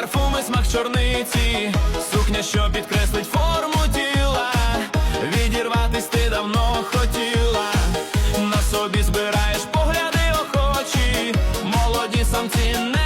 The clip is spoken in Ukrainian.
парфуми, смак чорниці, сукня, що підкреслить форму тіла. Відірватись ти давно хотіла, на собі збираєш погляди охочі, молоді самці не